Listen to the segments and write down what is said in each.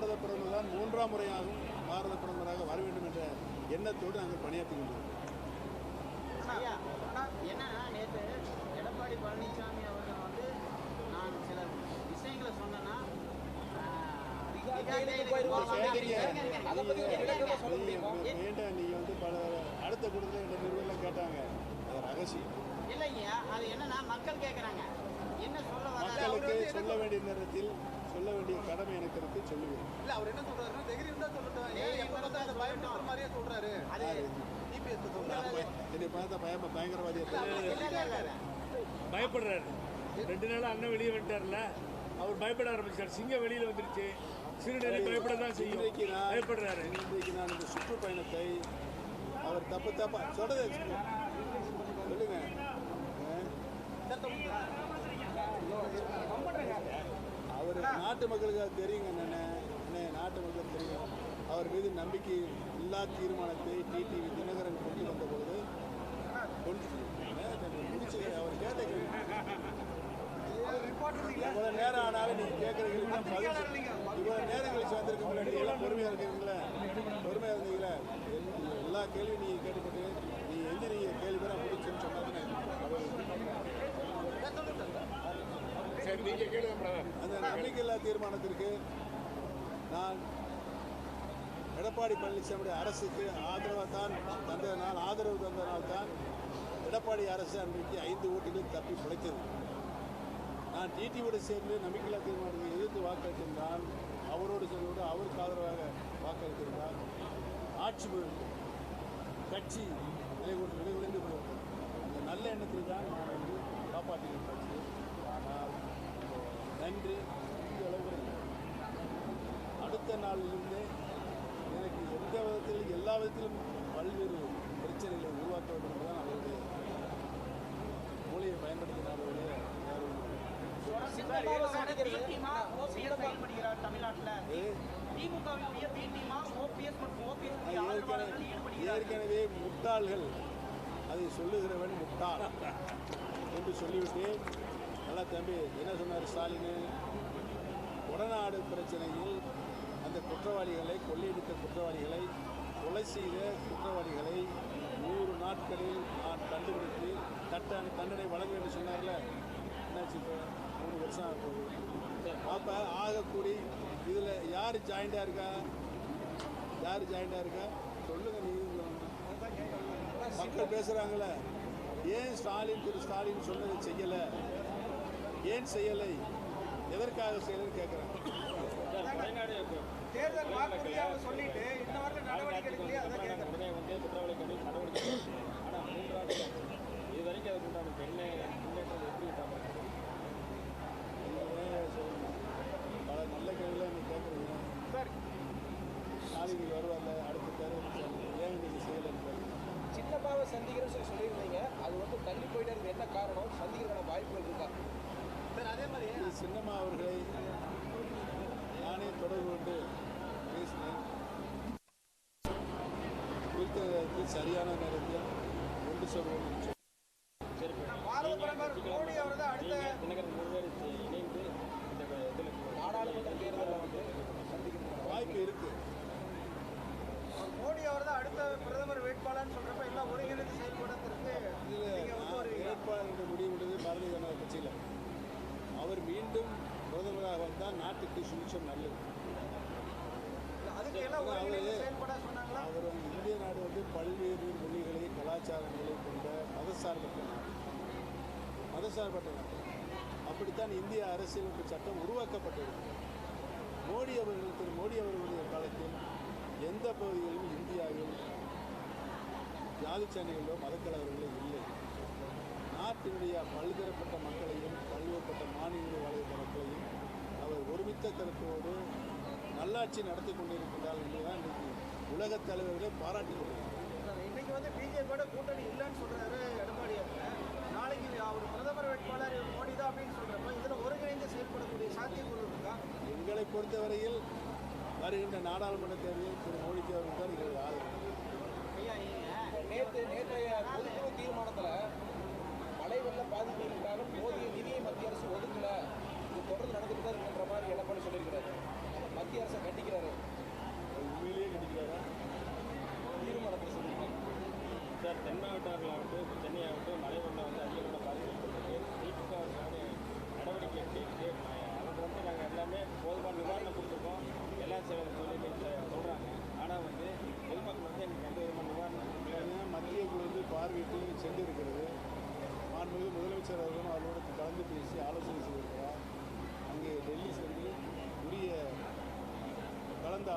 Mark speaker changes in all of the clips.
Speaker 1: பாரத பிரதமர் தான் மூன்றாம் முறையாகவும் பாரத பிரதமராக வர வேண்டும் என்ற எண்ணத்தோடு நாங்கள் பணியாற்றி கொண்டிருக்கிறோம்.
Speaker 2: ஐயா என்னன்னா நேற்று எடப்பாடி பழனிசாமி அவர்கள் வந்து நான் சில விஷயங்களை சொன்னேன்னா
Speaker 1: நீங்க வேண்டாம் நீங்கள் வந்து பல அடுத்த கூட்டத்தில் இந்த நிறுவனம் கேட்டாங்க. அது ரகசியம்.
Speaker 2: இல்லைங்கய்யா அது என்னன்னா மக்கள் கேட்குறாங்க என்ன சொல்ல வர
Speaker 1: மக்களுக்கு சொல்ல வேண்டிய நேரத்தில் சொல்ல வேண்டிய கடமை எனக்கு இருக்கு சொல்லுவேன்.
Speaker 3: இல்ல அவர் என்ன சொல்றாருன்னா தைரியம் இருந்தா சொல்லட்டும். ஏன் பயப்படுற மாதிரியே சொல்றாரு.
Speaker 1: என்னை பார்த்தா பயமா பயங்கரவாதியை.
Speaker 4: பயப்படுறாரு. ரெண்டு நாள் அண்ணன் வெளியே வந்துட்டார்ல. அவர் பயப்பட ஆரம்பிச்சார் சிங்கம் வெளியில வந்துருச்சு. சிறுநெறி பயப்பட தான் செய்யும். பயப்படுறாரு.
Speaker 1: இன்றைக்கு நான் இந்த சுற்றுப்பயணத்தை அவர் தப்பு தப்பா சொல்றதை வச்சுக்கோ. சொல்லுங்க அவர் நாட்டு மக்களுக்கு அது தெரியுங்க என்ன என்ன நாட்டு மக்களுக்கு தெரியும் அவர் மீது நம்பிக்கை இல்லா தீர்மானத்தை டிடிவி தினகரன் கொண்டு வந்த பொழுது கொண்டு முடிச்சு அவர் கேட்ட கேள்வி. இவ்வளவு நேரம் ஆனாலும் நீங்க கேட்கறீங்க இவ்வளவு நேரம் கழிச்சு வந்திருக்க முன்னாடி எல்லாம் பொறுமையா இருக்கீங்களா? பொறுமையா இருந்தீங்களா எல்~ எல்லா கேள்வியும் நீங்க கேட்டுக்கிட்டு நீ எந்த நீங்க கேள்வி பேரா முடிச்சுன்னு சொன்னாங்க
Speaker 4: சரி நீங்க கேளுங்க பிரதர்
Speaker 1: அந்த நம்பிக்கையில்லா தீர்மானத்திற்கு நான் எடப்பாடி பழனிசாமியுடைய அரசுக்கு ஆதரவாக தான் தந்ததனால் ஆதரவு தந்ததனால் தான் எடப்பாடி அரசு அன்றைக்கு ஐந்து ஓட்டுகள் தப்பி பிழைத்தது. நான் டிடியோடு சேர்ந்து நம்பிக்கையில்லா தீர்மானத்தை எதிர்த்து வாக்களித்திருந்தால் அவரோடு சேர்ந்து அவருக்கு ஆதரவாக வாக்களித்திருந்தால் ஆட்சி கட்சி நிலை கொண்டு நிலை அந்த நல்ல எண்ணத்தில் தான் நான் வந்து காப்பாற்றியிருக்கிறேன். நன்றி இந்த அளவு இல்லை. அடுத்த நாளிலிருந்து எனக்கு எந்த விதத்தில் எல்லா விதத்திலும் பல்வேறு பிரச்சனைகளை உருவாக்க வேண்டும் என்பதுதான் அவருடைய மூளையை பயன்படுத்தினார் ஒழிய வேறு ஒன்றும் இல்லை.
Speaker 2: திமுகவோட தீட்டிமா ஓபிஎஸ் செயல்படுகிறார் தமிழ்நாட்டுல.
Speaker 1: ஏ,
Speaker 2: திமுகவினுடைய தீட்டிமா ஓபிஎஸ் மற்றும் ஓபிஎஸ்
Speaker 1: நான்
Speaker 2: ஆதரவாளர்கள்
Speaker 1: ஏற்கனவே
Speaker 2: ஈடுபடுகிறார்கள்.
Speaker 1: ஏற்கனவே முட்டாள்கள். அதை சொல்லுகிறவன் முட்டாள். என்று சொல்லிவிட்டு நல்லா தம்பி என்ன சொன்னார் ஸ்டாலின்? உடநாடு பிரச்சனையில் அந்த குற்றவாளிகளை கொள்ளையடித்த குற்றவாளிகளை கொலை செய்த குற்றவாளிகளை நூறு நாட்களில் நான் கண்டுபிடித்து தட்ட தண்டனை வழங்க வேண்டும் சொன்னார்ல. என்னாச்சு இப்போ? மூணு வருஷம் ஆக அப்போ ஆகக்கூடி இதில் யார் ஜாயிண்டாக இருக்கா? யார் ஜாயிண்டாக இருக்கா? சொல்லுங்கள் நீங்க மக்கள் பேசுகிறாங்களே ஏன் ஸ்டாலின் திரு ஸ்டாலின் சொன்னதை செய்யலை? ஏன் செய்யலை? எதற்காக செய்யலைன்னு கேட்குறாங்க
Speaker 5: தேர்தல் வாக்குறுதியாக சொல்லிட்டு நடவடிக்கை எடுக்கலையே? அதான் கேட்கறேன்
Speaker 6: குற்றவாளி கண்டு நடவடிக்கை ஆனால் மூன்றாண்டு இது வரைக்கும் அதுக்கு உண்டான பெண்ணை முன்னேற்றம் எப்படி விட்டாங்க
Speaker 1: நீங்களே சொல்லுங்க. பல நல்ல கேள்விகளை நீங்கள் கேட்குறீங்க நாளைக்கு வருவார்ல அடுத்த தேர்தல் ஏன் நீங்கள் செய்யலைன்னு கேட்குறீங்க
Speaker 5: சின்னப்பாவை சந்திக்கிறேன்னு சொல்லி சொல்லியிருந்தீங்க அது வந்து தள்ளி போயிட்டு இருக்கு என்ன காரணம் சந்திக்கிறதுக்கான வாய்ப்புகள் இருக்கா
Speaker 3: சார் அதே மாதிரி
Speaker 1: திரு சின்னம்மா அவர்களை நானே தொடர்பு கொண்டு பேசினேன். குறித்த சரியான நேரத்தில் கொண்டு சொல்வோம் என்று சொன்னார்.
Speaker 5: பாரத பிரதமர் மோடி அவர் தான் அடுத்த
Speaker 6: தினகரன் மூணு பேர் இணைந்து இந்த இதில்
Speaker 5: நாடாளுமன்ற தேர்தலில் வந்து சந்திக்கணும்
Speaker 1: வாய்ப்பு இருக்கு
Speaker 5: மோடி அவர் தான் அடுத்த பிரதமர் வேட்பாளர்னு சொல்றப்ப எல்லாம் ஒருங்கிணைந்து செயல்படுறதுக்கு
Speaker 1: இதில்
Speaker 5: நீங்க வந்து
Speaker 1: நான்
Speaker 5: ஒரு
Speaker 1: வேட்பாளர் முடிவெடுத்தது பாரதிய ஜனதா கட்சியில் அவர் மீண்டும் பிரதமராக நாட்டுக்கு சுபிட்சம் நல்லது. அவர் இந்திய நாடு வந்து பல்வேறு மொழிகளை கலாச்சாரங்களை கொண்ட மதசார்பற்ற நாடு. மதசார்பற்ற நாடு. அப்படித்தான் இந்திய அரசியலமைப்பு சட்டம் உருவாக்கப்பட்டது. மோடி அவர்கள் திரு மோடி அவர்களுடைய காலத்தில் எந்த பகுதிகளிலும் இந்தியாவில் ஜாதி சண்டைகளோ மதக்கலவர்களோ இல்லை. நாட்டினுடைய பல்தரப்பட்ட மக்களையும் பல்வேறுபட்ட மாநிலங்களில் வாழ்கிற மக்களையும் ஒருமித்த கருத்தோடு நல்லாட்சி நடத்தி கொண்டிருக்கின்றார் என்றுதான் இன்றைக்கு உலகத் தலைவர்களை பாராட்டி கொண்டிருக்கிறார்
Speaker 5: இன்னைக்கு வந்து பிஜேபியோட கூட்டணி இல்லைன்னு சொல்றாரு எடப்பாடி. நாளைக்கு அவர் பிரதமர் வேட்பாளர் மோடி தான் அப்படின்னு சொல்றப்ப இதுல ஒருங்கிணைந்து செயல்படக்கூடிய சாத்தியக்கூறு இருக்கா?
Speaker 1: எங்களை பொறுத்தவரையில் வருகின்ற நாடாளுமன்ற தேர்தலில் திரு மோடிக்கு அவர்கள் தான் எங்களுடைய ஆதரவு.
Speaker 5: நேற்று நேற்றைய பொதுக்குழு தீர்மானத்தில் மழை வெள்ள பாதிப்புகளுக்காக போதிய நிதியை மத்திய அரசு ஒதுக்கல. தொடர்ந்து நடந்துட்டு தான் இருக்கின்ற மாதிரி எடப்பாடி சொல்லியிருக்கிறாரு. மத்திய அரசை கண்டிக்கிறாரு.
Speaker 1: உண்மையிலேயே கண்டிக்கிறாரா? தீர்மானத்தை சொல்லியிருக்காங்க சார் தென் மாவட்டங்களாகட்டும் சென்னை ஆகட்டும் மலை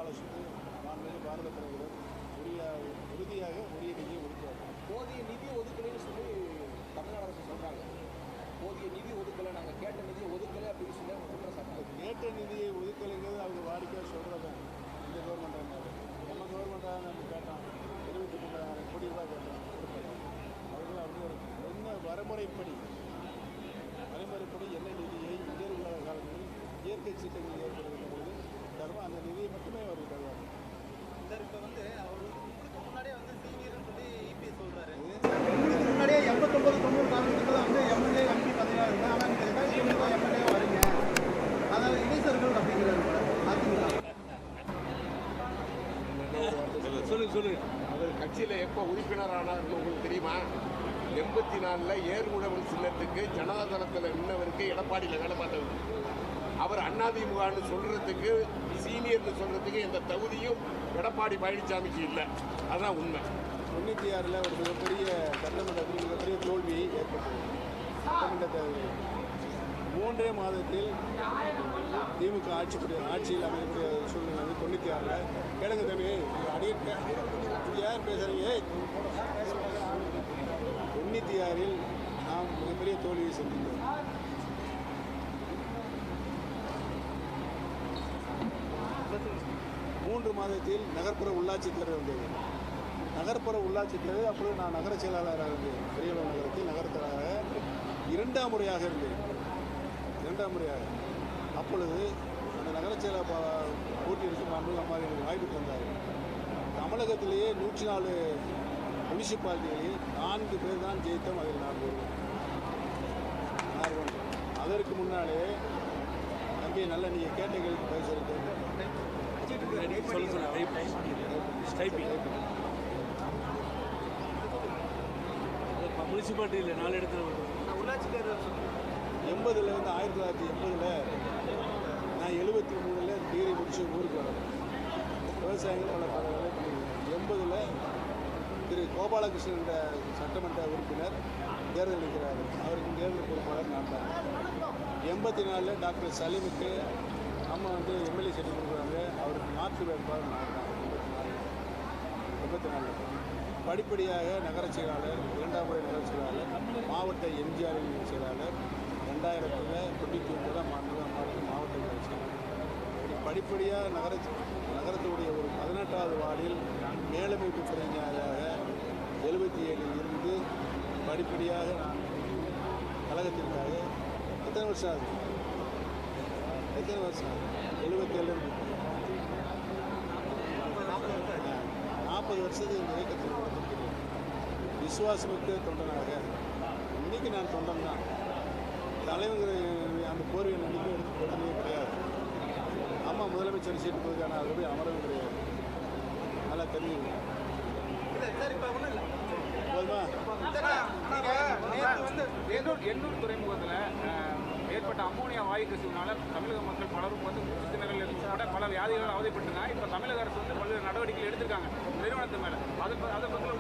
Speaker 1: ஆலோசித்து மாண்புமிகு பாரத பிரதமர் உரிய உறுதியாக உரிய நிதியை ஒதுக்குவார்.
Speaker 7: போதிய நிதி ஒதுக்கலைன்னு சொல்லி தமிழ்நாடு அரசு சொல்கிறாங்க போதிய நிதி ஒதுக்கலை நாங்கள் கேட்ட நிதியை ஒதுக்கலை அப்படின்னு சொல்லி அவங்க குற்றச்சாட்டு
Speaker 1: கேட்ட நிதியை ஒதுக்கலைங்கிறது அவங்க வாடிக்கையாக சொல்கிறத இந்த கவர்மெண்ட் நம்ம கவர்மெண்ட்டாக நம்ம கேட்டோம். இருபத்தி மூணாயிரம் கோடி ரூபாய் கேட்டோம். அவர்கள் அப்படி ஒரு என்ன வரைமுறைப்படி? வரைமுறைப்படி என்ன நிதியை உயர் உலக காலங்களில் இயற்கை சீட்டங்கள் ஏற்படுகிறது? பொழுது தருமோ அந்த நிதியை மட்டுமே அவர்கள் தருவார்கள்
Speaker 3: சார் இப்போ வந்து அவர் உங்களுக்கு முன்னாடியே வந்து சீனியர்னு சொல்லி இபி சொல்றாரு. உங்களுக்கு முன்னாடியே எண்பத்தொம்பது தொண்ணூறு காலகட்டத்தில் வந்து எம்எல்ஏ எம்பி பதவியாக ஆனால் நீங்கள் ரெண்டாயிரத்தி எம்எல்ஏ வரீங்க. அதாவது இடைத்தரகர்கள் அப்படிங்கிறாரு அதிமுக
Speaker 4: சொல்லுங்க சொல்லுங்க
Speaker 8: அவர் கட்சியில் எப்போ உறுப்பினர் ஆனார்னு உங்களுக்கு தெரியுமா? எண்பத்தி நாலில் ஏர்முழவன் சின்னத்துக்கு ஜனதாதளத்தில் நின்னவருக்கு எடப்பாடியில் வேலை பார்த்தவர். அவர் அதிமுகன்னு சொல்கிறதுக்கு சீனியர்னு சொல்கிறதுக்கு எந்த தகுதியும் எடப்பாடி பழனிசாமிக்கு இல்லை. அதுதான் உண்மை.
Speaker 1: தொண்ணூற்றி ஆறில் ஒரு மிகப்பெரிய சட்டமன்றத்தில் மிகப்பெரிய தோல்வி ஏற்பட்டது. சட்டமன்ற மூன்றே மாதத்தில் திமுக ஆட்சி ஆட்சியில் அமையக்கூடிய சூழ்நிலை வந்து தொண்ணூற்றி ஆறில் கேளுங்க தம்பி அடிக்க யார் பேசுகிறீங்க தொண்ணூற்றி ஆறில் மூன்று மாதத்தில் நகர்ப்புற உள்ளாட்சி தலைவர் வந்தது நகர்ப்புற உள்ளாட்சி தலைவர் அப்பொழுது நான் நகர செயலாளராக இருந்தேன். பெரியவள நகரத்தில் நகரத்தலாக இரண்டாம் முறையாக இருந்தேன். இரண்டாம் முறையாக. அப்பொழுது அந்த நகர செயலாளர் பா- போட்டியிற்கு மாண்பு அம்மா எனக்கு வாய்ப்பு தந்தார். தமிழகத்திலேயே நூற்றி நாலு முனிசிபாலிட்டிகளில் நான்கு பேர் தான் ஜெயித்தோம். அதில் நான் ஒன்று அதற்கு முன்னாலே தம்பி நல்ல நீங்கள் கேட்ட கேள்வி
Speaker 4: சொல்ல டைப் டைப்பிங் முனிசிபாலிட்டியில் நாலு இடத்துல
Speaker 3: உள்ளாட்சி தேர்தல்
Speaker 1: எண்பதுல வந்து ஆயிரத்தி தொள்ளாயிரத்தி எண்பதில் நான் எழுபத்தி மூணில் டிகிரி முடிச்சு ஊருக்கு வரேன் விவசாயிகள் பல பல வேலை பண்ணியிருக்கேன் எண்பதில் திரு கோபாலகிருஷ்ணன் சட்டமன்ற உறுப்பினர் தேர்தல் நிற்கிறார் அவருக்கு தேர்தல் பொறுப்பாளர் நான் தான் எண்பத்தி நாலில் டாக்டர் சலீமுக்கு அம்மா வந்து எம்எல்ஏ சீட்டு கொடுக்குறாங்க அவருக்கு மாற்று வேட்பாளர் நான் தான் எண்பத்தி நாலு. எண்பத்தி நாலு படிப்படியாக நகர செயலாளர் இரண்டாம் முறை நகர செயலாளர் மாவட்ட எம்ஜிஆர் செயலாளர் ரெண்டாயிரத்தில் தொண்ணூற்றி ஒன்பதாம் ஆண்டு மாவட்ட மாவட்ட நகர செயலாளர். படிப்படியாக நகர நகரத்துடைய ஒரு பதினெட்டாவது வார்டில் மேலமைப்பு பிரதிநிதியாக எழுபத்தி ஏழில் இருந்து படிப்படியாக நான் கழகத்திற்காக எத்தனை வருஷம் ஆகுது? எத்தனை வருஷம் ஆகுது? நாற்பது வருஷத்துக்கு இந்த இயக்கத்தில் கொடுத்திருக்கிறேன் விசுவாசமிக்க தொண்டனாக இன்னைக்கு நான் தொண்டன் தான் தலைவர் அந்த கோரிக்கை நம்பிக்கை எடுத்து போட்டதே கிடையாது. அம்மா முதலமைச்சர் சீட்டு போதுக்கான அது போய் அமரவும் கிடையாது. நல்லா தெரிஞ்சுக்கணும் போதுமா?
Speaker 3: வந்து
Speaker 7: எண்ணூர் எண்ணூர் துறைமுகத்தில் ஏற்பட்ட அம்மோனியா வாயு கசிவுனால தமிழக மக்கள் பலரும் வந்து புற்றுநோய்கள் உட்பட பல வியாதிகள் அவதிப்பட்டிருந்தாங்க. இப்போ தமிழக அரசு வந்து பல்வேறு நடவடிக்கைகள் எடுத்திருக்காங்க. நிறுவனத்து மேலே. அதை அதை பற்றி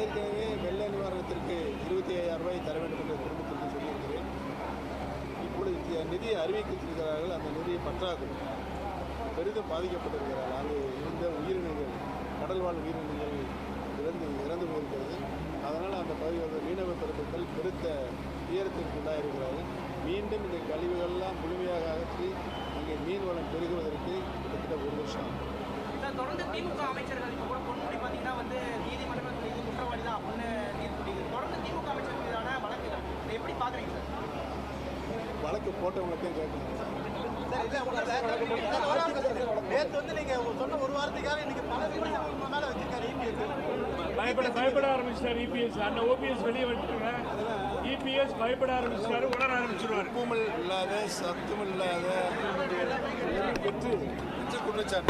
Speaker 1: ஏற்கனவே வெள்ள நிவாரணத்திற்கு இருபத்தி ஐயாயிரம் ரூபாய் தர வேண்டும் என்று குடும்பத்திற்கு சொல்லியிருக்கிறேன். இப்பொழுது நிதியை அறிவித்திருக்கிறார்கள். அந்த நிதியை பற்றாக்குறை. பெரிதும் பாதிக்கப்பட்டிருக்கிறார்கள். அங்கு இருந்த உயிரினங்கள் கடல்வாழ் உயிரினங்கள் இறந்து இறந்து போயிருக்கிறது. அதனால் அந்த பகுதியில் மீனவ பெருமக்கள் பெருத்த உயரத்திற்கு உள்ளாயிருக்கிறார்கள் மீண்டும் இந்த கழிவுகள்லாம் முழுமையாக அகற்றி அங்கே மீன் வளம் பெருகுவதற்கு கிட்டத்தட்ட ஒரு வருஷம்
Speaker 2: தொடர்ந்து திமுக அமைச்சர்கள் இப்போ கூட பொன்முடி பார்த்தீங்கன்னா வந்து நீதிமன்றத்தில் இது குற்றவாளி தான் அப்படின்னு தீர்ப்பு தொடர்ந்து திமுக அமைச்சர்கள் மீதான வழக்குகள். எப்படி பார்க்குறீங்க சார்?
Speaker 1: வழக்கு போட்டவங்கள்ட்டையும் கேட்கணும்.
Speaker 3: நேற்று வந்து நீங்கள் சொன்ன ஒரு வாரத்துக்காக இன்னைக்கு பல மேலே வச்சிருக்காரு இபிஎஸ்
Speaker 4: பயப்பட பயப்பட ஆரம்பிச்சிட்டார் இபிஎஸ் அண்ணன் ஓபிஎஸ் வெளியே வந்துட்டாங்க. இபிஎஸ் பயப்பட ஆரம்பிச்சிட்டாரு உணர ஆரம்பிச்சிருவாரு.
Speaker 1: உப்புமல் இல்லாத சத்தும் இல்லாத வெற்றி குற்றச்சாட்டு.